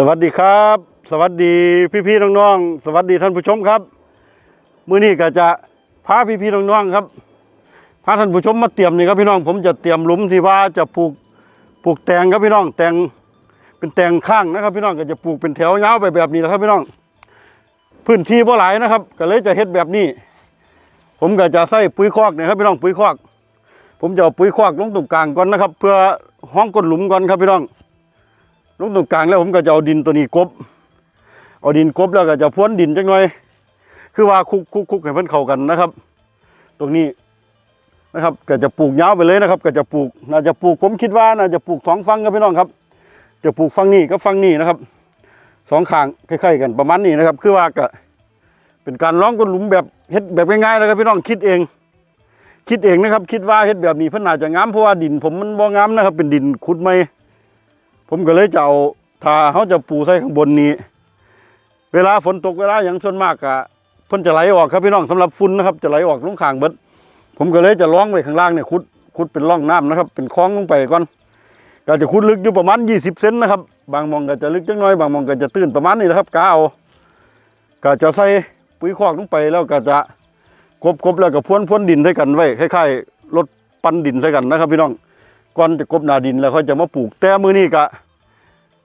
สวัสดีครับ สวัสดีพี่ๆน้องๆสวัสดีท่านผู้ชมครับมื้อนี้ก็จะพาพี่ๆน้องๆครับพาท่านผู้ชมมาเตรียมนี่ครับพี่น้อง ผมจะเตรียมหลุมที่ว่าจะปลูกปลูกแตงครับพี่น้องแตงเป็นแตงข้างนะครับ พี่น้องก็จะปลูกเป็นแถวยาวไปแบบนี้นะครับพี่น้อง พื้นที่บ่หลายนะครับ ก็เลยจะเฮ็ดแบบนี้ ผมก็จะใส่ปุ๋ยคอกนี่ครับพี่น้องปุ๋ยคอก ผมจะเอาปุ๋ยคอกลงตรงกลางก่อนนะครับ เพื่อห้องก้นหลุมก่อนครับพี่น้อง ลงตรงกลางแล้วผมก็จะเอาดินตัวนี้กบ เอาดินกบแล้วก็จะพ้วนดินจังหน่อย คือว่าคุกคุกคุกให้เพิ่นเข้ากันนะครับ ตรงนี้นะครับ ก็จะปลูกยาวไปเลยนะครับ ก็จะปลูกน่าจะปลูกผมคิดว่าน่าจะปลูกสองฝั่งครับพี่น้องครับ จะปลูกฝั่งนี้กับฝั่งนี้นะครับสองข้างคล้ายๆกันประมาณนี้นะครับ คือว่าก็เป็นการร้องก้นหลุมแบบเฮ็ดแบบง่ายๆนะครับพี่น้องคิดเอง คิดเองนะครับ คิดว่าเฮ็ดแบบนี้เพิ่นน่าจะงามเพราะว่าดินผมมันบ่งามนะครับ เป็นดินขุดไม่ ผมก็เลยจะเอาถ้าเขาจะปูใส่ข้างบนนี้ เวลาฝนตกเวลาอย่างส่วนมากอะเพ่นจะไหลออกครับพี่น้องสำหรับฝุ่นนะครับ จะไหลออกลงข้างเบิดผมก็เลยจะล้องไว้ข้างล่างเนี่ยขุดขุดเป็นร่องน้ำนะครับ เป็นคลองลงไปก่อนก็จะขุดลึกอยู่ประมาณ 20 เซนนะครับ บางมองก็จะลึกจังน้อย บางมองก็จะตื้นประมาณนี้นะครับกาเอาก็จะใส่ปุ๋ยคอกลงไปแล้วก็จะกบกบแล้วก็พ่วนพ่วนดินใส่กันไว้คล้ายๆรถปั้นดินใส่กันนะครับพี่น้อง ก่อนจะกบนาดินแล้วเขาจะมาปลูกแต่มือนี้กะ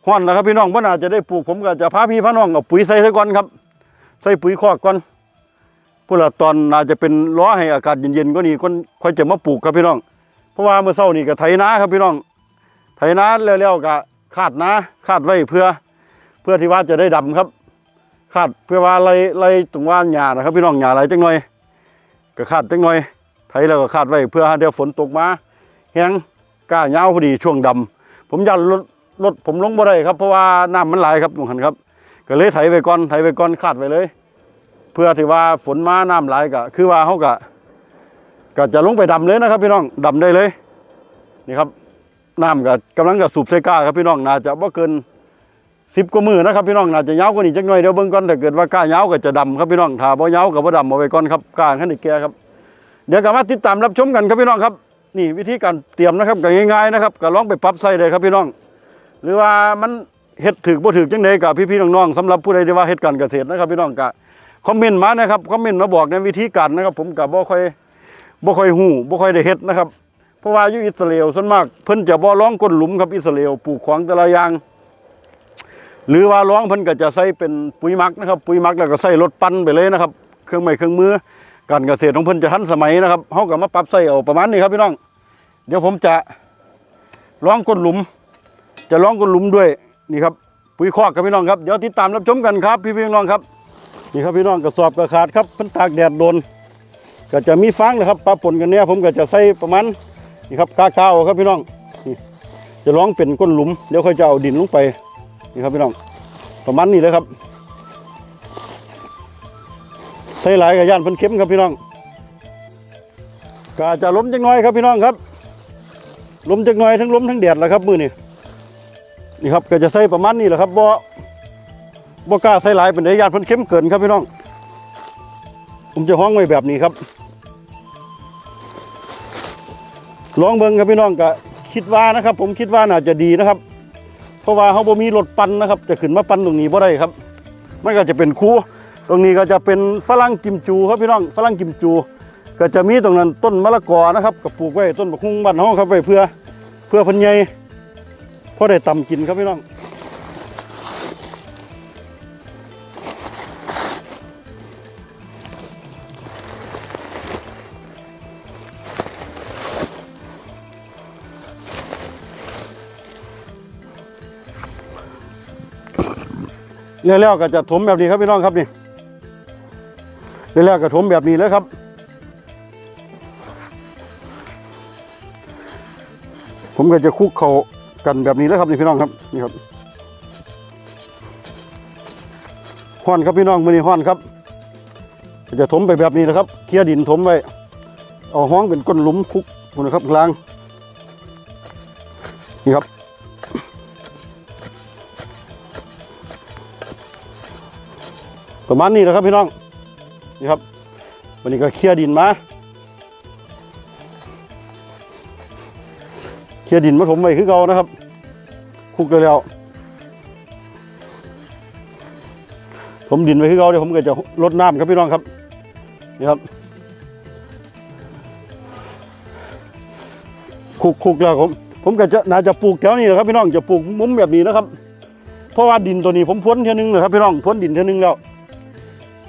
ฮ้อนแล้วครับพี่น้องว่าน่าจะได้ปลูกผมก็จะพาพี่พาน้องเอาปุ๋ยใส่ซะก่อนครับ ใส่ปุ๋ยคอกก่อนพุ่นละตอนน่าจะเป็นล้อให้อากาศเย็นๆก็นี่คนค่อยจะมาปลูกครับพี่น้อง เพราะว่าเมื่อเช้านี่ก็ไถนาครับพี่น้อง ไถนาแล้วๆก็คาดนาคาดไว้เพื่อ เพื่อที่ว่าจะได้ดำครับคาดเพื่อว่าไรไรตรงว่าหญ้านะครับ พี่น้องหญ้าไรจังหน่อยก็คาดจังหน่อยไถแล้วก็คาดไว้เพื่อเดี๋ยวฝนตกมาแห้ง ก้าเงาพอดีช่วงดำผมยันรถรถผมลงบ่ได้ครับเพราะว่าน้ำมันไหลครับตรงหันครับ ก็เลยไถไปก่อนไถไปก่อนคาดไปเลย เพื่อที่ว่าฝนมาน้ำไหลก็คือว่าเขาก็ก็จะลงไปดำเลยนะครับ พี่น้องดำได้เลยนี่ครับน้ำก็กำลังจะสูบใส่ก้าครับพี่น้องน่าจะบ่เกินสิบกว่ามือนะครับพี่น้องน่าจะยากว่านี้จักหน่อยเดี๋ยวเบิ่งก่อนถ้าเกิดว่าก้าเยาก็จะดำครับพี่น้องถ้าบ่ยาก็บ่ดำเอาไว้ก่อนครับก้าขั้นอีกแก่ครับ เดี๋ยวกลับมาติดตามรับชมกันครับพี่น้องครับ นี่วิธีการเตรียมนะครับก็ง่ายๆนะครับก็ลองไปปรับใส่เลยครับพี่น้อง หรือว่ามันเฮ็ดถึกบ่ถึกจังไดกับพี่ๆน้องๆสำหรับผู้ใดที่ว่าเฮ็ดการเกษตรนะครับพี่น้องก็คอมเมนต์มานะครับคอมเมนต์มาบอกในวิธีการนะครับ ผมก็บ่ค่อยบ่ค่อยฮู้บ่ค่อยได้เฮ็ดนะครับเพราะว่าอยู่อิสราเอลส่วนมากเพิ่นจะบ่ร้องก้นหลุมครับอิสราเอลปลูกของแต่ละอย่าง หรือว่าร้องเพิ่นก็จะใส่เป็นปุ๋ยมักนะครับ ปุ๋ยมักแล้วก็ใส่รถปั้นไปเลยนะครับ เครื่องไม้เครื่องมือ การเกษตรของเพิ่นจะทันสมัยนะครับเฮาก็มาปรับใส่เอาประมาณนี้ครับพี่น้อง เดี๋ยวผมจะล้องก้นหลุม จะล้องก้นหลุมด้วยนี่ครับปุ๋ยคอกครับพี่น้องครับเดี๋ยวติดตามรับชมกันครับ พี่พี่น้องครับนี่ครับพี่น้องกระสอบกระขาดครับเพิ่นตากแดดโดนก็จะมีฟางนะครับปะปนกันเนี่ยผมก็จะใส่ประมาณนี่ครับกาเก้าครับพี่น้องนี่จะล้องเป็นก้นหลุมเดี๋ยวค่อยจะเอาดินลงไปนี่ครับพี่น้องประมาณนี้เลยครับ ใส่หลายกับย่านเพิ่นเข้มครับพี่น้องก็จะล้มจักหน้อยครับพี่น้องครับล้มจักหน้อยทั้งล้มทั้งแดดแหละครับมือนี่นี่ครับก็จะใส่ประมาณนี้แหละครับบ่บ่กล้าใส่หลายเป็นระยะเพิ่นเข้มเกินครับพี่น้อง ผมจะห้องไว้แบบนี้ครับลองเบิ่งครับพี่น้องก็คิดว่านะครับ ผมคิดว่าน่าจะดีนะครับ เพราะว่าเขาบ่มีรถปั่นนะครับ จะขึ้นมาปั่นตรงนี้บ่ได้ครับมันก็จะเป็นคู ตรงนี้ก็จะเป็นฝรั่งกิมจูครับพี่น้องฝรั่งกิมจู ก็จะมีตรงนั้นต้นมะละกอนะครับกับปลูกไว้ต้นบักฮุ่งบ้านห้องครับไว้เพื่อ เพื่อพันใหญ่พอได้ตำกินครับพี่น้องแล้วๆก็จะถมแบบนี้ครับพี่น้องครับนี่ แล้วๆก็ถมแบบนี้เลยครับผมก็จะคุกเขากันแบบนี้แล้วครับนี่พี่น้องครับนี่ครับห้อนครับพี่น้องมือนี้ห้อนครับ จะถมไปแบบนี้นะครับเคลียดินถมไว้เอาห้องเป็นก้นหลุมคุกนะครับกลางนี่ครับประมาณนี้แหละครับพี่น้อง นี่ครับวันนี้ก็เคลียร์ดินมาเคลียร์ดินมาถมไว้คือเก่านะครับคลุกแล้วผมดินไว้คือเขาเดี๋ยวผมก็จะลดน้ำครับพี่น้องครับนี่ครับคุกคุกแล้วผมผมก็จะน่าจะปลูกแถวนี้แหละครับพี่น้องจะปลูกมุ้มแบบนี้นะครับ เพราะว่าดินตัวนี้ผมพ้นเท่านึงเลยครับพี่น้องพ้นดินเท่านึงแล้ว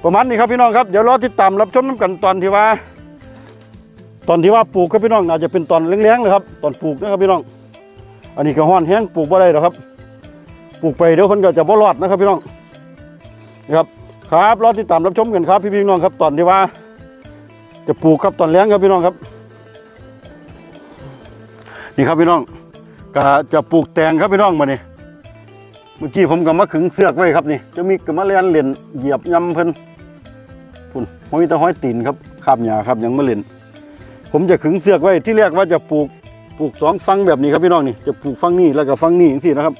ประมาณนี้ครับพี่น้องครับเดี๋ยวรอติดตามรับชมน้ำกันตอนที่ว่า ตอนที่ว่าปลูกครับพี่น้องอาจจะเป็นตอนแรงๆเลยครับ ตอนปลูกนะครับพี่น้อง อันนี้ก็ห้อนแห้งปลูกบ่ได้หรอกครับ ปลูกไปเดี๋ยวคนก็จะบ่รอดนะครับพี่น้องนะครับครับรอติดตามรับชมกันครับพี่พี่น้องครับ ตอนที่ว่า จะปลูกครับตอนแรงครับพี่น้องครับนี่ครับพี่น้องก็จะปลูกแตงครับพี่น้องมานี่เมื่อกี้ผมก็มาขึงเสือกไว้ครับนี่จะมีกระมาเลียนเหรียญเหยียบยำเพิ่น พุ่นห้อยตะห้อยตีนครับคาบหญ้าครับยังมาเล่น ผมจะขึงเสือกไว้ที่แรกว่าจะปลูกปลูกสองฟังแบบนี้ครับพี่น้องนี่จะปลูกฟังนี้แล้วก็ฟังนี้อย่างที่นะครับ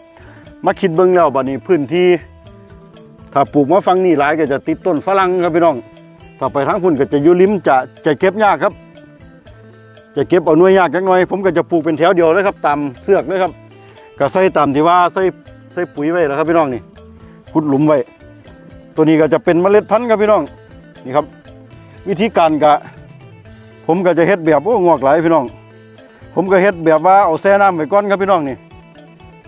มาคิดเบิ่งแล้วบัดนี้พื้นที่ ถ้าปลูกมาฟังนี่หลายก็จะติดต้นฝรั่งครับพี่น้องถ้าไปทางพุ่นก็จะยู่ริมจะจะเก็บยากครับ จะเก็บเอาหน่วยยากจักหน่อย ผมก็จะปลูกเป็นแถวเดียวเลยครับตามเสือกเลยครับก็ใส่ตามที่ว่าใส่ใส่ปุ๋ยไว้แล้วครับพี่น้องนี่ขุดหลุมไว้ตัวนี้ก็จะเป็นเมล็ดพันธุ์ครับพี่น้อง นี่ครับ วิธีการก็ผมก็จะเฮ็ดแบบโอ้งอกหลายพี่น้อง ผมก็เฮ็ดแบบว่าเอาแช่น้ำไว้ก่อนครับพี่น้องนี่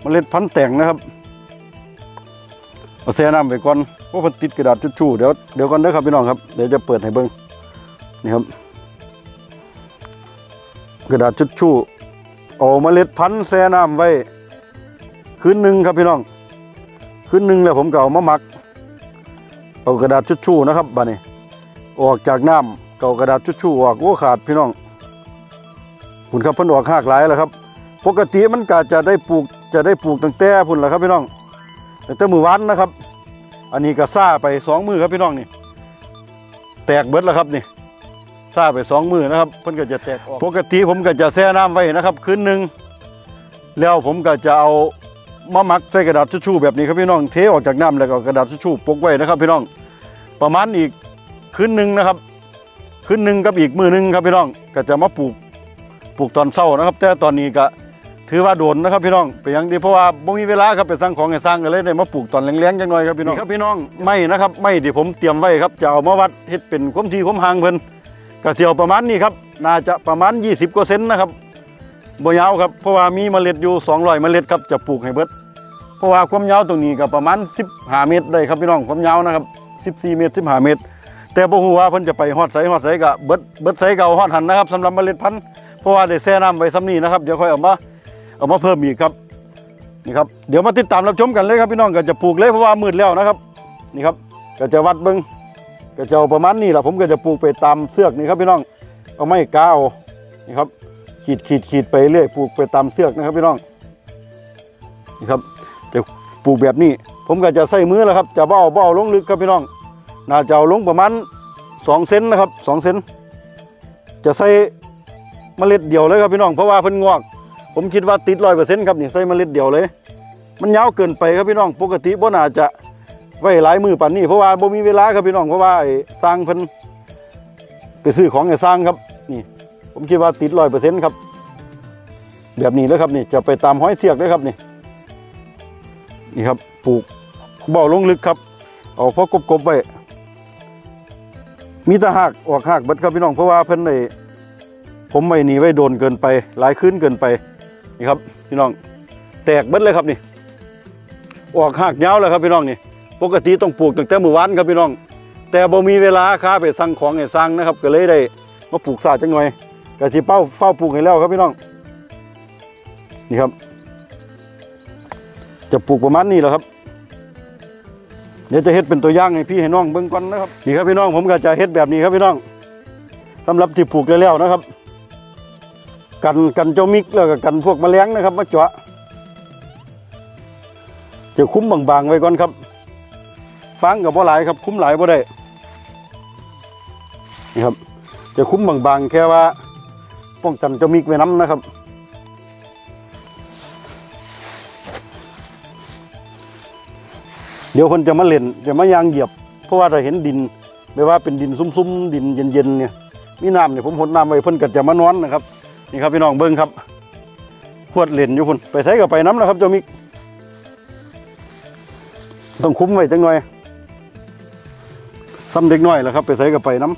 เมล็ดพันธุ์แต่งนะครับเอาแช่น้ำไว้ก่อนเพราะมันติดกระดาษชู่เดี๋ยวเดี๋ยวก่อนเด้อครับพี่น้องครับเดี๋ยวจะเปิดให้เบิ่งนี่ครับ กระดาษชุดชู่เอาเมล็ดพันธุ์แช่น้ำไว้คืนหนึ่งครับพี่น้องคืนหนึ่งแล้วผมก็เอามาหมักเอากระดาษชุดชู่นะครับบานี้ ออกจากน้ำเก่ากระดาษชุดชู่ออกโอ้ขาดพี่น้องคุณครับเพิ่นออกหากหลายแล้วครับ ปกติมันก็จะได้ปลูกจะได้ปลูกตั้งแต่พุ่นแหละครับพี่น้องตั้งแต่มือวันนะครับ อันนี้ก็ซ่าไปสองมือครับพี่น้องนี่แตกเบิดแล้วครับนี่ซาไปสองมือนะครับเพิ่นก็จะแตกออกปกติผมก็จะแช่น้ำไว้นะครับคืนหนึ่งแล้วผมก็จะเอามาหมักใส่กระดาษทิชชู่แบบนี้ครับพี่น้องเทออกจากน้ำแล้วก็กระดาษทิชชู่ปกไว้นะครับพี่น้อง ประมาณอีก คืนหนึ่งนะครับคืนหนึ่งกับอีกมือหนึ่งครับพี่น้องก็จะมาปลูกปลูกตอนเช้านะครับ แต่ตอนนี้ก็ถือว่าโดนนะครับพี่น้องไปนอยังดีเพราะว่าบ่มีเวลาครับไปสร้างของให้สร้างกันเลยได้มาปลูกตอนแรงๆจังหน่อยครับพี่น้องครับพี่น้องไม่นะครับไม่ที่ผมเตรียมไว้ครับจะเอามาวัดเฮ็ดเป็นความที่ความห่างเพิ่นกระเสียวประมาณนี้ครับน่าจะประมาณ 20กว่าเซนนะครับบ่ยาวครับเพราะว่ามีเมล็ดอยู่200เมล็ดครับจะปลูกให้เบิดเพราะว่าความยาวตรงนี้ก็ประมาณ15เมตรได้ครับพี่น้องความยาวนะครับ14เมตร15เมตร แต่บ่ฮู้ว่าเพิ่นจะไปฮอดไสฮอดไสก็เบิดเบิดไสก็เอาฮอดหันนะครับสำหรับเมล็ดพันธุ์เพราะว่าได้แช่น้ำไว้ซ้ำนี้นะครับเดี๋ยวค่อยเอามาเอามาเพิ่มอีกครับนี่ครับเดี๋ยวมาติดตามรับชมกันเลยครับพี่น้องก็จะปลูกเลยเพราะว่ามืดแล้วนะครับนี่ครับก็จะวัดเบิ่งก็จะเอาประมาณนี้แหละผมก็จะปลูกไปตามเสือกนี่ครับพี่น้องเอาไม้กาวนี่ครับขีดขีดขีดไปเรื่อยปลูกไปตามเสือกนะครับพี่น้องนี่ครับจะปลูกแบบนี้ ผมก็จะใส่มือแล้วครับ จะเบ้าเบ้าลงลึกครับพี่น้อง น่าจะเอาลงประมาณสองเซนนะครับสองเซนจะใส่เมล็ดเดียวเลยครับพี่น้องเพราะว่าเพิ่นงอก ผมคิดว่าติดร้อยเปอร์เซ็นต์ครับนี่ใส่เมล็ดเดียวเลย มันยาวเกินไปครับพี่น้องปกติบ่น่าจะไว้หลายมือปันนี้เพราะว่าบ่มีเวลาครับพี่น้องเพราะว่าไอ้สร้างเพิ่นไปซื้อของให้สร้างครับนี่ ผมคิดว่าติดร้อยเปอร์เซ็นต์ครับ แบบนี้เลยครับนี่จะไปตามห้อยเสียกเลยครับนี่นี่ครับปลูกเบาลงลึกครับเอาพอกบๆไว้ มีแตะหักออกหักเบิดครับพี่น้องเพราะว่าเพิ่นในผมไม่หนีไว้โดนเกินไป หลายคืนเกินไปนี่ครับพี่น้องแตกเบิดเลยครับนี่ออกหักยาวเลยครับพี่น้องนี่ปกติต้องปลูกตั้งแต่เมื่อวานครับพี่น้อง แต่บ่มีเวลาค้าไปสั่งของให้สั่งนะครับ ก็เลยได้มาปลูกซาจังหน่อยก็สิเป้าเฝ้าปลูกให้แล้วครับพี่น้อง นี่ครับ จะปลูกประมาณนี้แหละครับ เดี๋ยวจะเฮ็ดเป็นตัวอย่างให้พี่ให้น้องเบิ่งก่อนนะครับนี่ครับพี่น้องผมก็จะเฮ็ดแบบนี้ครับพี่น้องสำหรับที่ปลูกแล้วๆนะครับ กันกันเจ้ามิกแล้วก็กันพวกแมลงนะครับมาเจาะจะคุ้มบางๆไว้ก่อนครับฟังกับบ่หลายครับ คุ้มหลายบ่ได้นี่ครับ จะคุ้มบางๆแค่ว่า ป้องกันเจ้ามิกไว้น้ำนะครับ เดี๋ยวคนจะมาเล่นจะมายางเหยียบ เพราะว่าถ้าเห็นดินไม่ว่าเป็นดินซุ้มๆดินเย็นๆเนี่ยมีน้ำเนี่ยผมหดน้ำไว้เพิ่นก็จะมานอนนะครับนี่ครับพี่น้องเบิ้งครับขวดเล่นอยู่พุ่นไปใช้กับไปน้ำนะครับเจ้ามิกต้องคุ้มไว้จังหน่อยซ้ำเด็กน้อยแหละครับ ไปใส่กับไปน้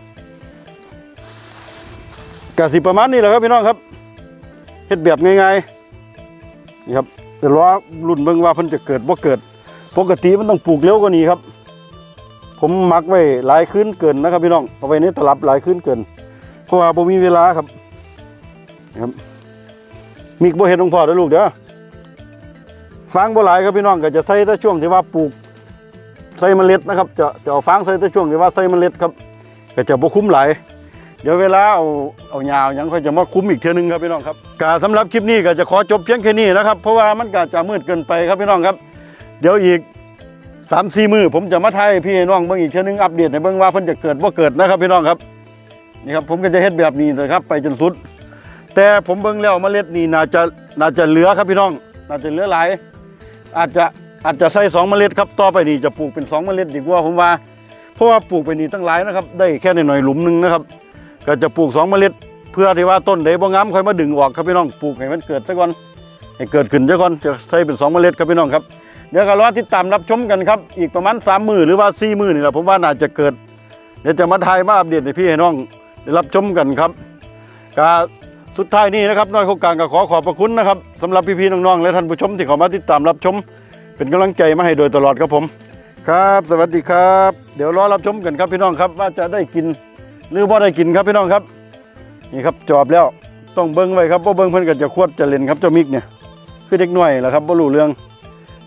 ำกะสิประมาณนี้แหละครับพี่น้องครับเฮ็ดแบบง่ายๆนี่ครับเดี๋ยวรอรุ่นเบิ่งว่าเพิ่นจะเกิดบ่เกิด ปกติมันต้องปลูกเร็วกว่านี้ครับ ผมมักไว้หลายคืนเกินนะครับพี่น้องเอาไว้ในตลับหลายคืนเกิน เพราะว่าบ่มีเวลาครับนะครับมีบ่เฮ็ดของพ่อด้อลูกเด้อฟางบ่หลายครับพี่น้องก็จะใส่แต่ช่วงที่ว่าปลูกใส่เมล็ดนะครับ จะจะเอาฟางใส่แต่ช่วงที่ว่าใส่เมล็ดครับก็จะบ่คุ้มหลายเดี๋ยวเวลาเอาเอายาวยังค่อยจะมาคุ้มอีกเทื่อนึงครับพี่น้องครับกาสำหรับคลิปนี้ก็จะขอจบเพียงแค่นี้นะครับ เพราะว่ามันก็จะมืดเกินไปครับพี่น้องครับ เดี๋ยวอีกสามสี่มือผมจะมาถ่ายพี่น้องเบิ่งอีกเทื่อนึงอัปเดตให้เบิ่งว่าเพิ่นจะเกิดบ่าเกิดนะครับพี่น้องครับนี่ครับผมก็จะเฮ็ดแบบนี้เลยครับ ไปจนสุด แต่ผมเบิ่งแล้วเมล็ดนี่น่าจะน่าจะเหลือครับพี่น้อง น่าจะเหลือหลาย อาจจะอาจจะใส่สองเมล็ดครับต่อไปนี่จะปลูกเป็นสองเมล็ดดีกว่าผมว่า เพราะว่าปลูกไปนี่ตั้งหลายนะครับ ได้แค่หน่อยหลุมหนึงนะครับ ก็จะปลูกสองเมล็ด เพื่อที่ว่าต้นใดบ่งามค่อยมาดึงออกครับพี่น้องปลูกให้มันเกิดซะก่อนให้เกิดขึ้นซะก่อนจะใส่เป็นสองเมล็ดครับพี่น้องครับ เดี๋ยวก็รอติดตามรับชมกันครับอีกประมาณสามมือหรือว่าสี่มือนี่แหละผมว่าน่าจะเกิด เดี๋ยวจะมาถ่ายมาอัปเดตให้พี่ให้น้องได้รับชมกันครับก็สุดท้ายนี้นะครับน้อยโครงการก็ขอขอบพระคุณนะครับสำหรับพี่ๆน้องๆและท่านผู้ชมที่เข้ามาติดตามรับชม เป็นกำลังใจมาให้โดยตลอดครับผม ครับ สวัสดีครับ เดี๋ยวรอรับชมกันครับพี่น้องครับว่าจะได้กินหรือว่าได้กินครับพี่น้องครับ นี่ครับจอบแล้วต้องเบิ้งไว้ครับเพราะเบิ้งเพิ่นก็จะควดจะเล่นครับเจ้ามิกเนี่ยคือเด็กหน้อยแหละครับบ่รู้เรื่อง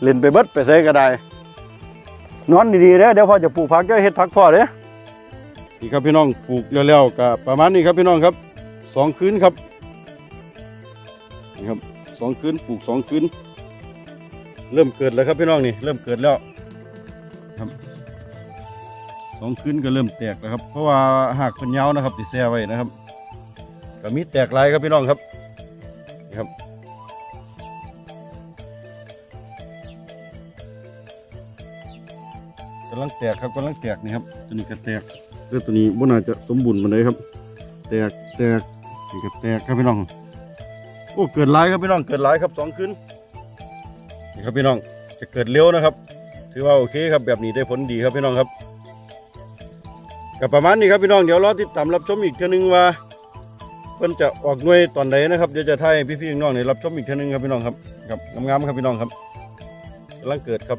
เล่นไปเบิดไปใส่ก็ได้ นอนดีๆเด้อเดี๋ยวพ่อจะปลูกผักก็เฮ็ดผักพ่อเด้อนี่ครับพี่น้องปลูกแล้วๆก็ประมาณนี้ครับพี่น้องครับสองคืนครับนี่ครับสองคืนปลูกสองคืนเริ่มเกิดแล้วครับพี่น้องนี่เริ่มเกิดแล้วครับสองคืนก็เริ่มแตกแล้วครับ เพราะว่าหากเป็นยานะครับติดแซ่ไว้นะครับก็มีแตกลายครับพี่น้องครับ กำลังแตกครับกำลังแตกนี่ครับตัวนี้ก็แตกเรื่องตัวนี้บ่น่าจะสมบูรณ์มาเลยครับ แตกแตกนี่ก็แตกครับพี่น้องโอ้เกิดหลายครับพี่น้องเกิดหลายครับสองคืนนี่ครับพี่น้องจะเกิดเร็วนะครับ ถือว่าโอเคครับแบบนี้ได้ผลดีครับพี่น้องครับกับประมาณนี้ครับพี่น้องเดี๋ยวรอติดตามรับชมอีกเทื่อนึงว่าเพิ่นจะออกหน่วยตอนไหนนะครับเดี๋ยวจะถ่ายให้พี่ๆน้องๆได้รับชมอีกเทื่อนึงครับพี่น้องครับครับงามๆครับพี่น้องครับกำลังเกิดครับ